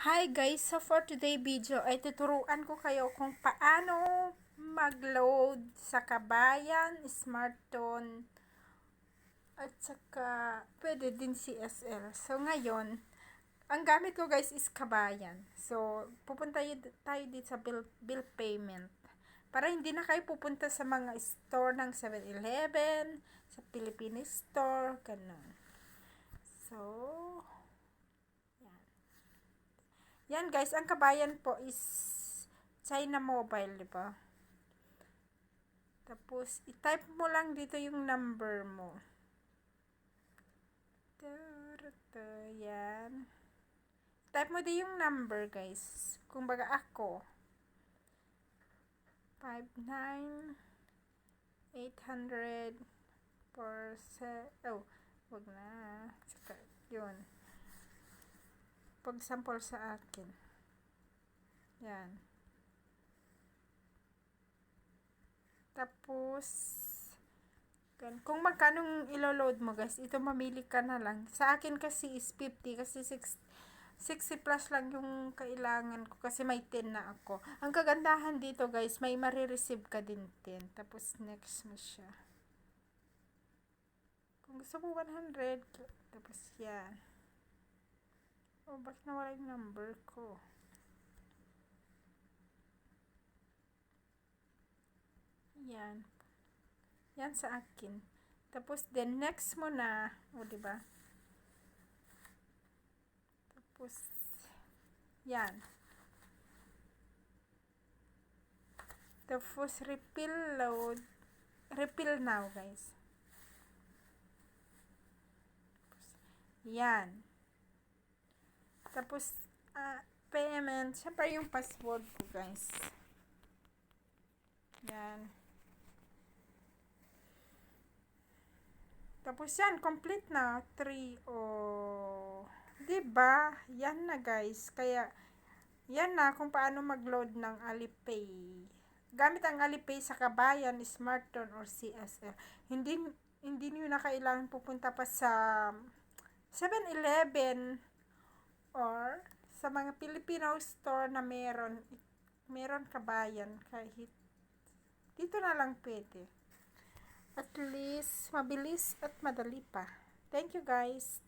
Hi guys! So for today video ay tuturuan ko kayo kung paano mag-load sa Kabayan, Smartphone at saka pwede din CSL. So ngayon, ang gamit ko guys is Kabayan. So pupunta tayo dito sa bill, bill payment. Para hindi na kayo pupunta sa mga store ng 7-Eleven, sa Philippine Store, ganun. So, Yan guys, ang kabayan po is China Mobile, di ba? Tapos, i-type mo lang dito yung number mo. Yan. Type mo din yung number, guys. Kung baga ako. 59 800 per oh, wag na. Yun pag-sample sa akin. Yan. Tapos, kung magkano ilo-load mo guys, ito mamili ka na lang. Sa akin kasi is 50 kasi 6, 60 plus lang yung kailangan ko kasi may 10 na ako. Ang kagandahan dito guys, may marireceive ka din 10. Tapos next mo siya. Kung gusto mo 100, tapos yan. Oh, bakit nawala yung number ko? Yan. Yan sa akin. Tapos, then, next mo na. O, oh, diba? Tapos, yan. Tapos, refill load. Refill now, guys. Yan. Tapos, uh, payment. Siyempre yung password ko, guys. Yan. Tapos yan, complete na. 3 o... Oh, diba? Yan na, guys. Kaya, yan na kung paano mag-load ng Alipay. Gamit ang Alipay sa kabayan, smartphone or CSL. Hindi, hindi niyo na kailangan pupunta pa sa 7-Eleven or sa mga Filipino store na meron meron kabayan kahit dito na lang pwede. At least mabilis at madali pa. Thank you guys